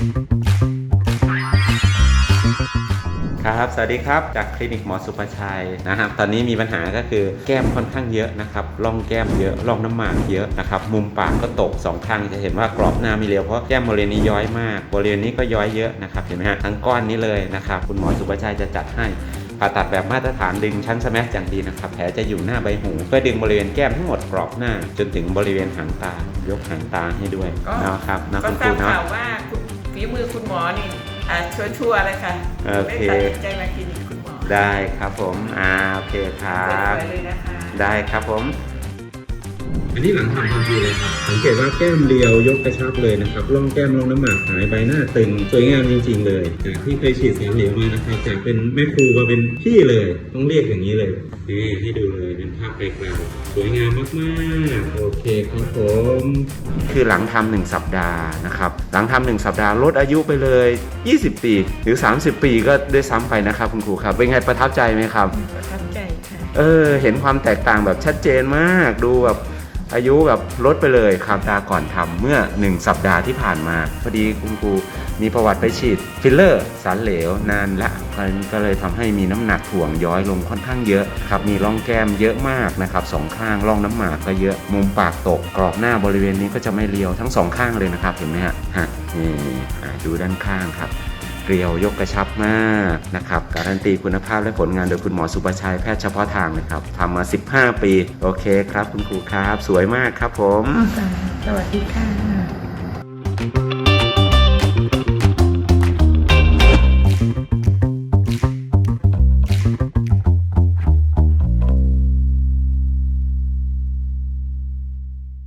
ครับ สวัสดีครับ จากคลินิกหมอสุภชัยนะครับ ตอนนี้มีปัญหาก็คือแก้มค่อนข้างเยอะนะครับ ร่องแก้มเยอะ ร่องน้ำหมากเยอะนะครับ มุมปากก็ตกสองข้างจะเห็นว่ากรอบหน้าม่เรียวเพราะแก้มบริเวณนี้ย้อยมาก บริเวณนี้ก็ย้อยเยอะนะครับ เห็นไหมฮะ ทั้งก้อนนี้เลยนะครับ คุณหมอสุภชัยจะจัดให้ผ่าตัดแบบมาตรฐานดึงชั้นสมัอย่างดีนะครับ แผลจะอยู่หน้าใบหูเพื่อดึงบริเวณแก้มทั้งหมดกรอบหน้า จนถึงบริเวณหางตา ยกหางตาให้ด้วยนะครับนะก็คุณครูราบเนาะว่า ฝีมือคุณหมอนี่อ่าชัวชัวร์ๆเลยค่ะโอเค ได้ตัดสินใจมาคลินิกคุณหมอได้ครับผมอ่าโอเคครับสวยๆเลยนะคะ ได้ครับผม อันนี้หลังทำทันทีเลยครับสังเกตว่าแก้มเรียวยกกระชับเลยนะครับร่องแก้มร่องน้ำหมากหายใบหน้าตึงสวยงามจริง ๆ เลย จากที่เคยฉีดสารเหลวมานะครับ จากเป็นแม่ครูมาเป็นพี่เลย ต้องเรียกอย่างนี้เลยนี่ให้ดูเลยเป็นภาพไกลๆสวยงามมากๆ โอเคครับผมคือหลังทำหนึ่งสัปดาห์นะครับ หลังทำหนึ่งสัปดาห์ลดอายุไปเลย 20 ปี หรือ 30 ปีก็ด้วยซ้ำไปนะครับ คุณครูครับ เป็นไงประทับใจไหมครับ ประทับใจค่ะ เออ เห็นความแตกต่างแบบชัดเจนมากดูแบบ อายุแบบลดไปเลยครับตาก่อนทำเมื่อ 1 สัปดาห์ที่ผ่านมา พอดีคุณครูมีประวัติไปฉีดฟิลเลอร์สารเหลวนานละก็เลยทำให้มีน้ำหนักถ่วงย้อยลงค่อนข้างเยอะครับมีร่องแก้มเยอะมากนะครับสองข้างร่องน้ำหมากก็เยอะมุมปากตกกรอบหน้าบริเวณนี้ก็จะไม่เรียวทั้งสองข้างเลยนะครับเห็นไหมฮะฮะนี่ดูด้านข้างครับ เรียวยกกระชับมากนะครับการันตีคุณภาพและผลงานโดยคุณหมอสุประชัยแพทย์เฉพาะทางนะครับทำมา 15 ปี โอเคครับคุณครูครับ สวยมากครับผม สวัสดีค่ะ